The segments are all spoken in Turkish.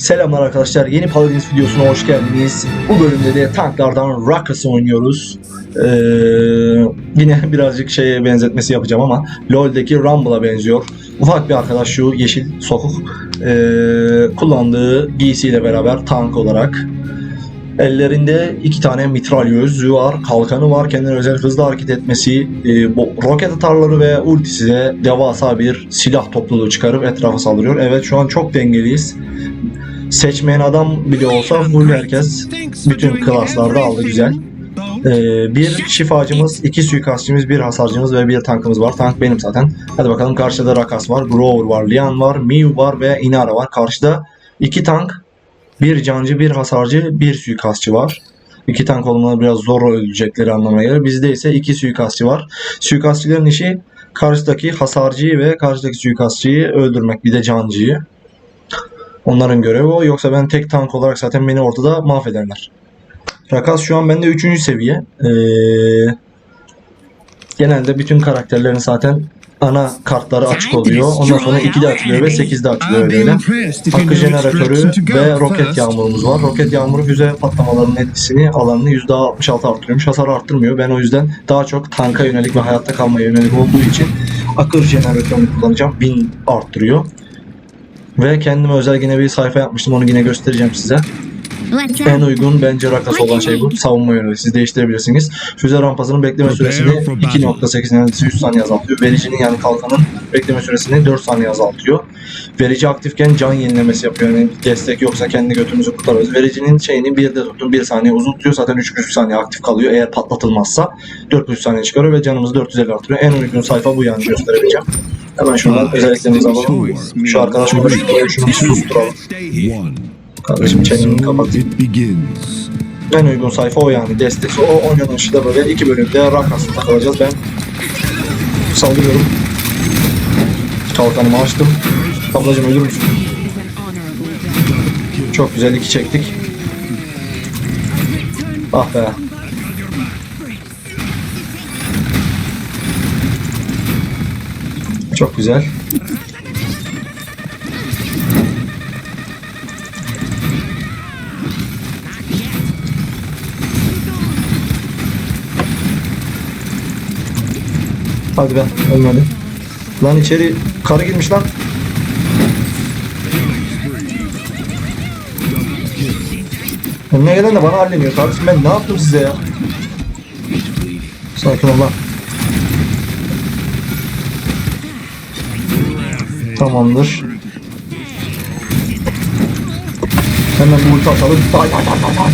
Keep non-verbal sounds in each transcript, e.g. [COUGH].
Selamlar arkadaşlar. Yeni Paladins videosuna hoş geldiniz. Bu bölümde de tanklardan Rakas oynuyoruz. Ee, yine [LAUGHS] birazcık şeye benzetmesi yapacağım ama LoL'deki Rumble'a benziyor. Ufak bir arkadaş şu yeşil sokuk ee, kullandığı giysiyle beraber tank olarak Ellerinde iki tane mitralyözü var, kalkanı var, kendine özel hızlı hareket etmesi, e, bu roket atarları ve ultisiyle devasa bir silah topluluğu çıkarıp etrafa saldırıyor. Evet şu an çok dengeliyiz. Seçmeyen adam bile olsa full herkes bütün klaslarda aldı güzel. Ee, bir şifacımız, iki suikastçımız, bir hasarcımız ve bir tankımız var. Tank benim zaten. Hadi bakalım karşıda Rakas var, Grover var, Lian var, Miu var ve Inara var. Karşıda iki tank, bir cancı, bir hasarcı, bir suikastçı var. İki tank olmaları biraz zor ölecekleri anlamına gelir. Bizde ise iki suikastçı var. Suikastçıların işi karşıdaki hasarcıyı ve karşıdaki suikastçıyı öldürmek. Bir de cancıyı. Onların görevi o. Yoksa ben tek tank olarak zaten beni ortada mahvederler. Rakas şu an bende 3. seviye. Ee, genelde bütün karakterlerin zaten ana kartları açık oluyor. Ondan sonra 2'de açılıyor ve 8'de açılıyor öyle. Hakkı jeneratörü ve roket yağmurumuz var. Roket yağmuru füze patlamalarının etkisini alanını %66 arttırıyormuş. Hasarı arttırmıyor. Ben o yüzden daha çok tanka yönelik ve hayatta kalmaya yönelik olduğu için akır jeneratörünü kullanacağım. 1000 arttırıyor. Ve kendime özel yine bir sayfa yapmıştım. Onu yine göstereceğim size. En uygun bence rakas olan şey bu. Savunma yöneli. Siz değiştirebilirsiniz. Füze rampasının bekleme süresini 2.8 yani 100 saniye azaltıyor. Vericinin yani kalkanın bekleme süresini 4 saniye azaltıyor. Verici aktifken can yenilemesi yapıyor. Yani destek yoksa kendi götümüzü kurtarırız. Vericinin şeyini bir de tuttum 1 saniye uzun. Zaten 3.5 saniye aktif kalıyor. Eğer patlatılmazsa 4.5 saniye çıkarıyor ve canımızı 450 artırıyor. En uygun sayfa bu yani gösterebileceğim. Hemen şuradan özelliklerimizi alalım. Şu arkadaş konuşuyor. Şunu bir susturalım. Kardeşim çeneni kapat. It begins. En uygun sayfa o yani. Destesi o. Oynanışı da böyle iki bölümde Rakas'ta takılacağız. Ben saldırıyorum. Kalkanımı açtım. Ablacım ölür müsün? Çok güzel iki çektik. Ah be. Çok güzel. Hadi be ölmedi. Lan içeri karı girmiş lan. Önüne gelen de bana halleniyor. Kardeşim ben ne yaptım size ya? Sakin ol lan. Tamamdır. Hemen bu ulti atalım. Day day day day.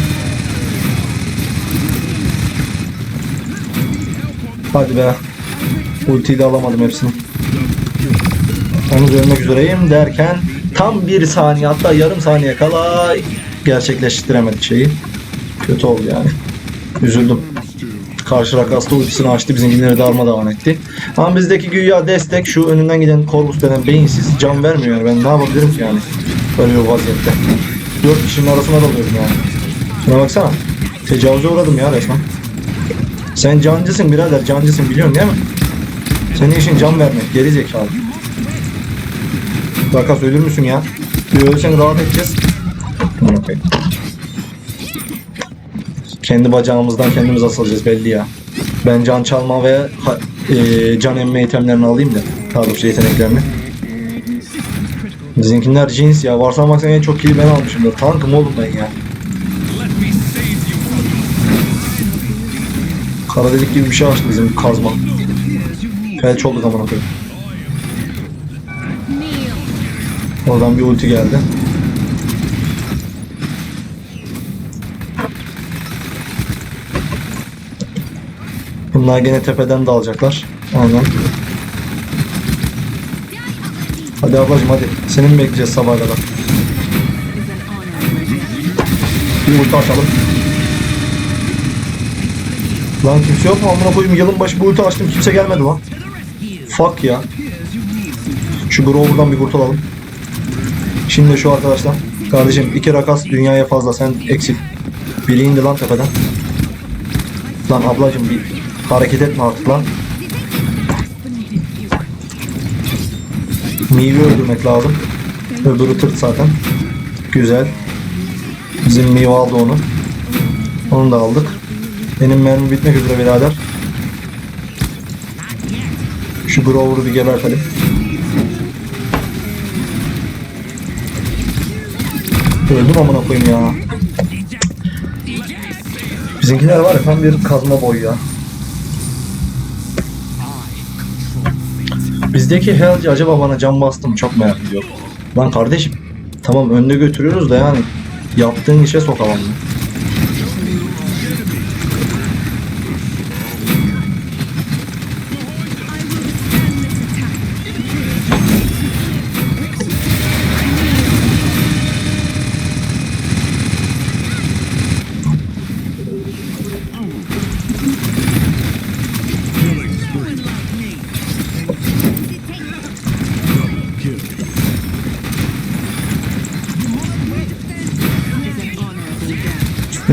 Hadi be. Ultiyi de alamadım hepsini. Onu ölmek üzereyim derken tam bir saniye hatta yarım saniye kala gerçekleştiremedik şeyi. Kötü oldu yani. Üzüldüm. Karşı rakasta ultisini açtı. Bizimkileri darmadağın etti. Ama bizdeki güya destek şu önünden giden Corvus denen beyinsiz can vermiyor. Ben ne yapabilirim ki yani? Böyle bir vaziyette. Dört kişinin arasına dalıyorum yani. Şuna baksana. Tecavüze uğradım ya resmen. Sen cancısın birader cancısın biliyorsun değil mi? Senin işin can vermek, geri zekalı. Rakas ölür müsün ya? Bir ölsen rahat edeceğiz. Okey. Kendi bacağımızdan kendimiz asılacağız belli ya. Ben can çalma ve e, can emme itemlerini alayım da. Daha doğrusu yeteneklerini. Bizimkiler cins ya. Varsan baksan en çok kili ben almışımdır. Tankım oğlum ben ya. Kara delik gibi bir şey açtı bizim kazma. Felç olduk amına koyayım. Oradan bir ulti geldi. Bunlar gene tepeden dalacaklar. Aynen. Hadi ablacım hadi. Seni mi bekleyeceğiz sabaha kadar? Bir ulti atalım. Lan kimse yok mu? Amına koyayım yılın başı bu ulti açtım kimse gelmedi lan. Fuck ya. Şu Grover'dan bir kurtulalım. Şimdi şu arkadaşlar. Kardeşim iki rakas dünyaya fazla sen eksik. Biri indi lan tepeden. Lan ablacım bir hareket etme artık lan. Mivi öldürmek lazım. Öbürü tırt zaten. Güzel. Bizim Miva aldı onu. Onu da aldık. Benim mermi bitmek üzere birader. Şu Grover'ı bir gebertelim. Öldüm amına koyayım ya. Bizimkiler var ya tam bir kazma boyu ya. Bizdeki Helci acaba bana can bastı mı çok merak ediyorum. Lan kardeşim tamam önde götürüyoruz da yani yaptığın işe sokalım.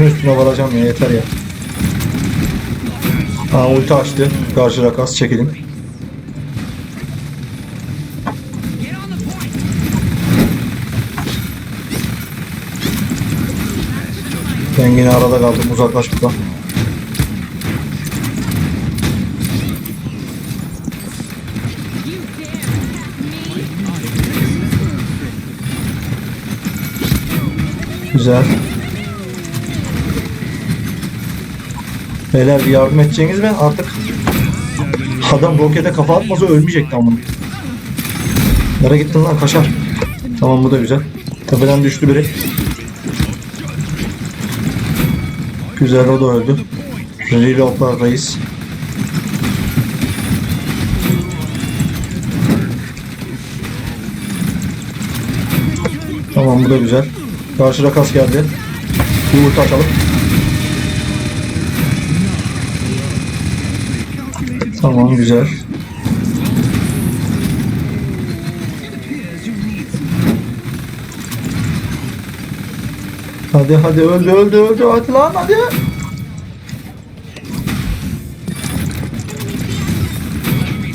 Üstüne üstüne varacağım ya yeter ya. Aa ulti açtı. Karşı rakas çekelim. Ben yine arada kaldım. Uzaklaş buradan. Güzel. Beyler bir yardım edeceğiniz ben artık adam rokete kafa atmasa ölmeyecekti amına. Nereye gittin lan kaşar? Tamam bu da güzel. Tepeden düştü biri. Güzel o da öldü. Reloadlardayız. Tamam bu da güzel. Karşı rakas geldi. Bir ulti açalım. Tamam güzel. Hadi hadi öldü öldü öldü hadi lan hadi.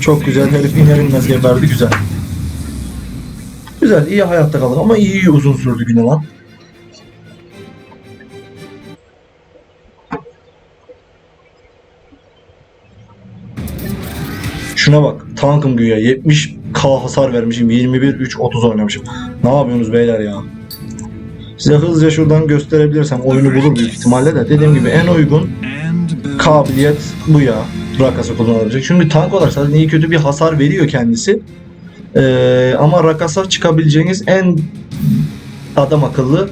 Çok güzel herif iner inmez geberdi güzel. Güzel iyi hayatta kaldık ama iyi, uzun sürdü güne lan. Şuna bak tankım güya 70k hasar vermişim 21 3 30 oynamışım. Ne yapıyorsunuz beyler ya? Size hızlıca şuradan gösterebilirsem oyunu bulur büyük ihtimalle de dediğim gibi en uygun kabiliyet bu ya. Rakasa kullanılacak. Çünkü tank olarak zaten iyi kötü bir hasar veriyor kendisi. Ee, ama Rakasa çıkabileceğiniz en adam akıllı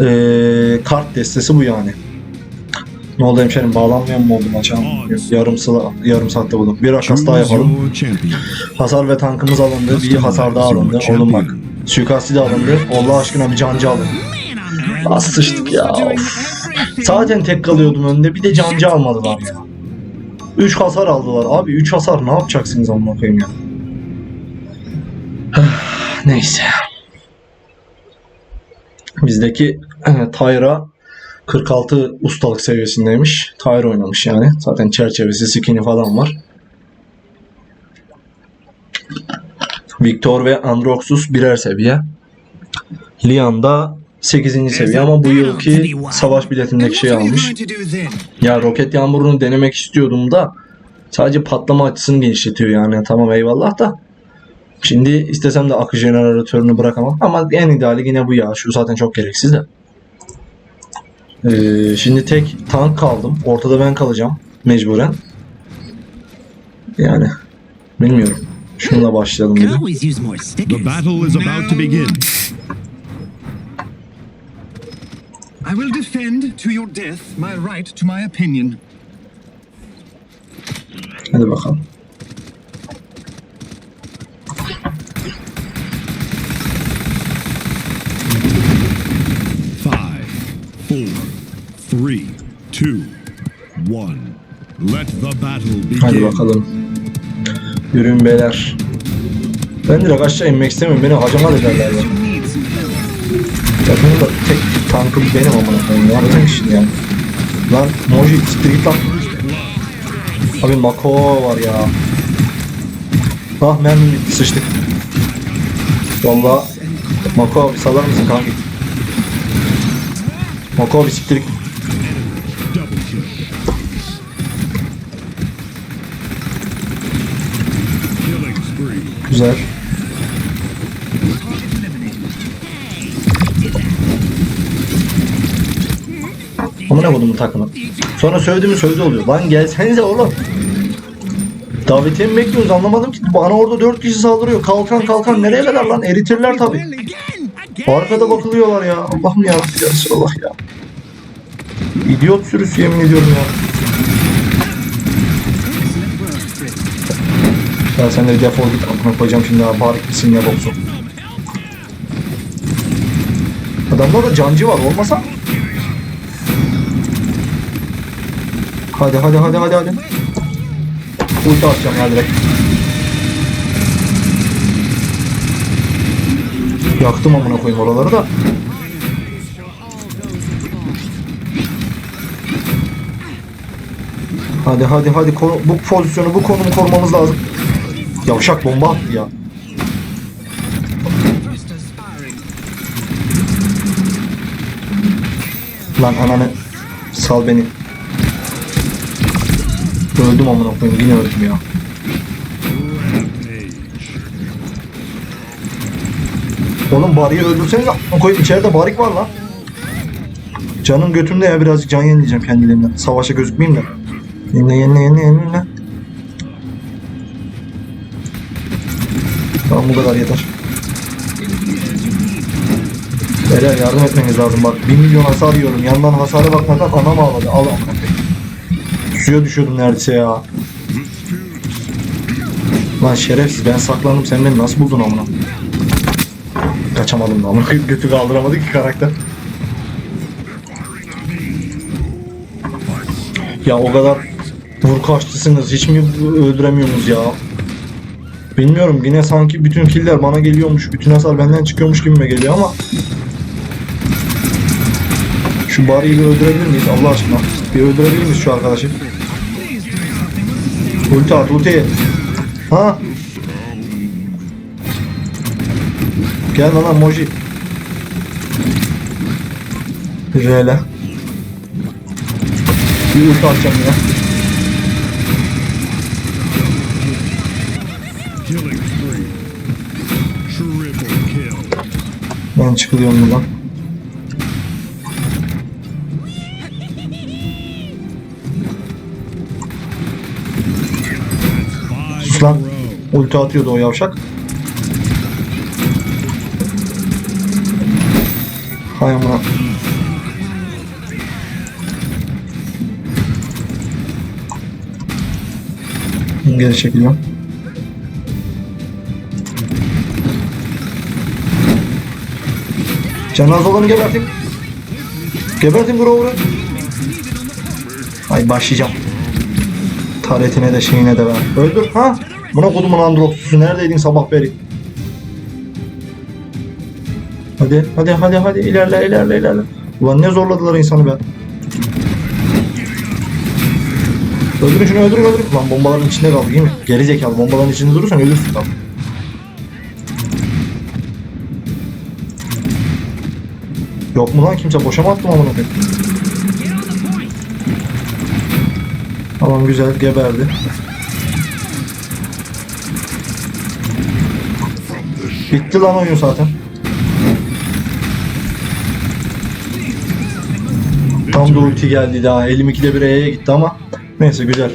ee, kart destesi bu yani. Ne oldu hemşerim bağlanmıyor mu oldu maça? Yarım, sıla, yarım saatte buldum. Bir rakas daha yapalım. Hasar ve tankımız alındı. Bir hasar daha alındı. Oğlum bak. Suikasti de alındı. Allah aşkına bir cancı alın. Nasıl sıçtık ya. of. Zaten tek kalıyordum önde. Bir de cancı almadılar ya. 3 hasar aldılar. Abi 3 hasar ne yapacaksınız amına koyayım ya. [SIGHS] Neyse. Bizdeki e, Tyra 46 ustalık seviyesindeymiş. Tyra oynamış yani. Zaten çerçevesi, skin'i falan var. Victor ve Androxus birer seviye. Lian da 8. seviye ama bu yılki savaş biletindeki şey almış. Ya roket yağmurunu denemek istiyordum da sadece patlama açısını genişletiyor yani. Tamam eyvallah da. Şimdi istesem de akı jeneratörünü bırakamam. Ama en ideali yine bu ya. Şu zaten çok gereksiz de. Ee, şimdi tek tank kaldım. Ortada ben kalacağım. Mecburen. Yani bilmiyorum. Şununla başlayalım dedim. The battle is about to begin. I will defend to your death my right to my opinion. Hadi bakalım. Five, four, three, two, one. Let the battle Hadi begin. bakalım. Yürüyün beyler. Ben direkt aşağı inmek istemiyorum. Beni hacamat ederler ya. Zaten da tek tankım benim amına koyayım. Ne yapacağım şimdi yani? Lan Moji git lan. Abi Mako var ya. Ah mermi bitti sıçtık. Valla Mako abi salar mısın kanka? Mako bir siktir git. Güzel. Amına kodumun takımı. Sonra sövdüğümü sözü oluyor. Lan gelsenize oğlum. Davetiye mi bekliyoruz anlamadım ki. Bana orada 4 kişi saldırıyor. Kalkan kalkan nereye kadar lan? Eritirler tabi. Arkada bakılıyorlar ya. Allah'ım ya. Resulallah ya. İdiot sürüsü yemin ediyorum ya. Sen de defol git amına koyacağım şimdi ha. Barik misin ya boksu. Adamda da cancı var olmasa. Hadi hadi hadi hadi hadi. Ulti atacağım ya direkt. Yaktım amına koyayım oraları da. Hadi hadi hadi bu pozisyonu bu konumu korumamız lazım. Yavşak bomba attı ya. Lan ananı sal beni. Öldüm amına koyayım yine öldüm ya. Oğlum bariyi öldürseniz koyayım içeride barik var lan. Canım götümde ya birazcık can yenileyeceğim kendiliğimden. Savaşa gözükmeyeyim de. Yenile yenile yenile yenile. Bu kadar yeter. Beyler yardım etmeniz lazım bak. 1 milyon hasar yiyorum. Yandan hasara bakmadan anam ağladı. Al. Suya düşüyordum neredeyse ya. Lan şerefsiz ben saklandım sen beni nasıl buldun amına? Kaçamadım da amına götü kaldıramadı ki karakter. Ya o kadar vur kaçtısınız hiç mi öldüremiyorsunuz ya? Bilmiyorum yine sanki bütün killer bana geliyormuş, bütün hasar benden çıkıyormuş gibime geliyor ama şu bariyi bir öldürebilir miyiz Allah aşkına? Bir öldürebilir miyiz şu arkadaşı? Ulti at, ulti. Ha? Gel lan Moji. R'le. Bir ulti atacağım ya. Ben çıkılıyorum buradan. Sus lan. Ulti atıyordu o yavşak. Hay amına. Geri çekiliyorum. Cenaze olanı gebertin. Gebertin Grover'ı. Ay başlayacağım. Taretine de şeyine de ver. Öldür ha. Buna kodumun androxusu neredeydin sabah beri? Hadi hadi hadi hadi ilerle ilerle ilerle. Ulan ne zorladılar insanı be. Öldürün şunu öldürün öldürün. Lan bombaların içinde kaldı değil mi? Geri bombaların içinde durursan ölürsün tabii. Yok mu lan kimse boşa mı attım amına? Tamam güzel geberdi. Bitti lan oyun zaten. Tam da ulti geldi daha. Elim ikide bir E'ye gitti ama neyse güzel.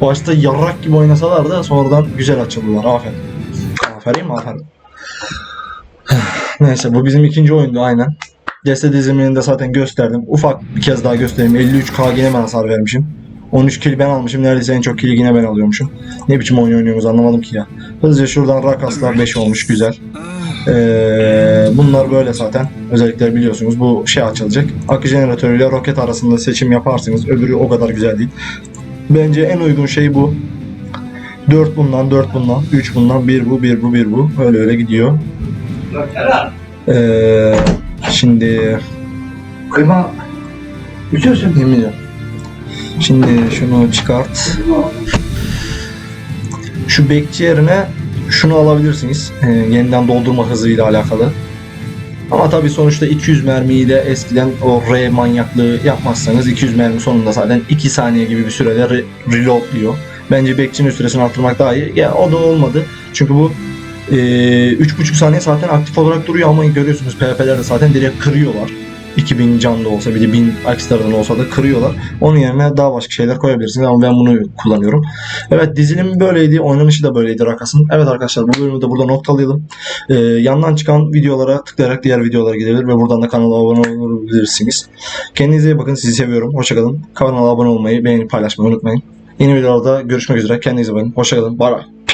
Başta yarrak gibi oynasalar da sonradan güzel açıldılar. Aferin. Aferin aferin. [SIGHS] neyse bu bizim ikinci oyundu aynen. Ceset dizimini de zaten gösterdim. Ufak bir kez daha göstereyim. 53k yine ben hasar vermişim. 13 kill ben almışım. Neredeyse en çok kill'i yine ben alıyormuşum. Ne biçim oyun oynuyoruz anlamadım ki ya. Hızlıca şuradan Rakaslar 5 olmuş. Güzel. Ee, bunlar böyle zaten. Özellikler biliyorsunuz. Bu şey açılacak. Akü jeneratörüyle roket arasında seçim yaparsınız. Öbürü o kadar güzel değil. Bence en uygun şey bu. 4 bundan, 4 bundan, 3 bundan, 1 bu, 1 bu, 1 bu. Öyle öyle gidiyor. Ee, şimdi Kıyma içiyorsun. Yemin ediyorum. Şimdi şunu çıkart. Şu bekçi yerine şunu alabilirsiniz. Ee, yeniden doldurma hızıyla alakalı. Ama tabii sonuçta 200 mermiyi de eskiden o R manyaklığı yapmazsanız 200 mermi sonunda zaten 2 saniye gibi bir sürede re- reload diyor. Bence bekçinin süresini arttırmak daha iyi. Ya o da olmadı. Çünkü bu e, 3.5 saniye zaten aktif olarak duruyor ama görüyorsunuz PvP'lerde zaten direkt kırıyorlar. 2000 can da olsa bir de 1000 ekstradan olsa da kırıyorlar. Onun yerine daha başka şeyler koyabilirsiniz ama ben bunu kullanıyorum. Evet dizilim böyleydi. Oynanışı da böyleydi Rakas'ın. Evet arkadaşlar bu bölümü de burada noktalayalım. Ee, yandan çıkan videolara tıklayarak diğer videolara gidebilir ve buradan da kanala abone olabilirsiniz. Kendinize iyi bakın. Sizi seviyorum. Hoşçakalın. Kanala abone olmayı, beğenip paylaşmayı unutmayın. Yeni videolarda görüşmek üzere. Kendinize iyi bakın. Hoşçakalın. Bay bay.